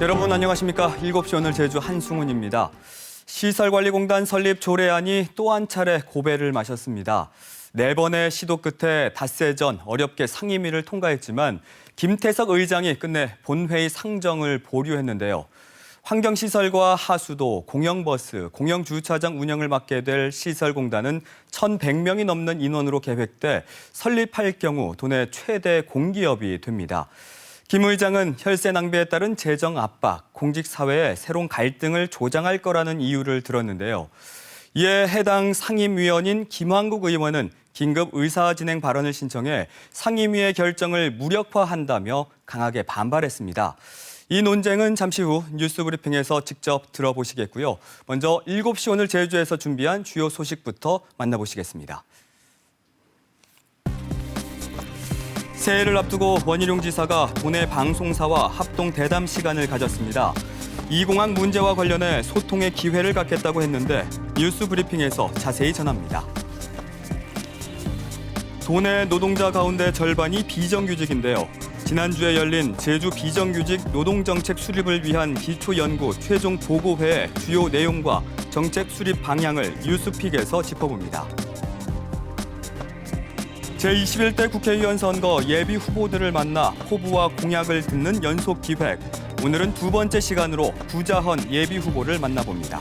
여러분 안녕하십니까? 7시 오늘 제주 한승훈입니다. 시설관리공단 설립 조례안이 또 한 차례 고배를 마셨습니다. 네 번의 시도 끝에 닷새 전 어렵게 상임위를 통과했지만 김태석 의장이 끝내 본회의 상정을 보류했는데요. 환경시설과 하수도, 공영버스, 공영주차장 운영을 맡게 될 시설공단은 1,100명이 넘는 인원으로 계획돼 설립할 경우 도내 최대 공기업이 됩니다. 김 의장은 혈세 낭비에 따른 재정 압박, 공직 사회의 새로운 갈등을 조장할 거라는 이유를 들었는데요. 이에 해당 상임위원인 김황국 의원은 긴급 의사 진행 발언을 신청해 상임위의 결정을 무력화한다며 강하게 반발했습니다. 이 논쟁은 잠시 후 뉴스 브리핑에서 직접 들어보시겠고요. 먼저 7시 오늘 제주에서 준비한 주요 소식부터 만나보시겠습니다. 새해를 앞두고 원희룡 지사가 도내 방송사와 합동 대담 시간을 가졌습니다. 이 공항 문제와 관련해 소통의 기회를 갖겠다고 했는데 뉴스 브리핑에서 자세히 전합니다. 도내 노동자 가운데 절반이 비정규직인데요. 지난주에 열린 제주 비정규직 노동정책 수립을 위한 기초연구 최종 보고회의 주요 내용과 정책 수립 방향을 뉴스픽에서 짚어봅니다. 제21대 국회의원 선거 예비 후보들을 만나 포부와 공약을 듣는 연속 기획. 오늘은 두 번째 시간으로 구자헌 예비 후보를 만나봅니다.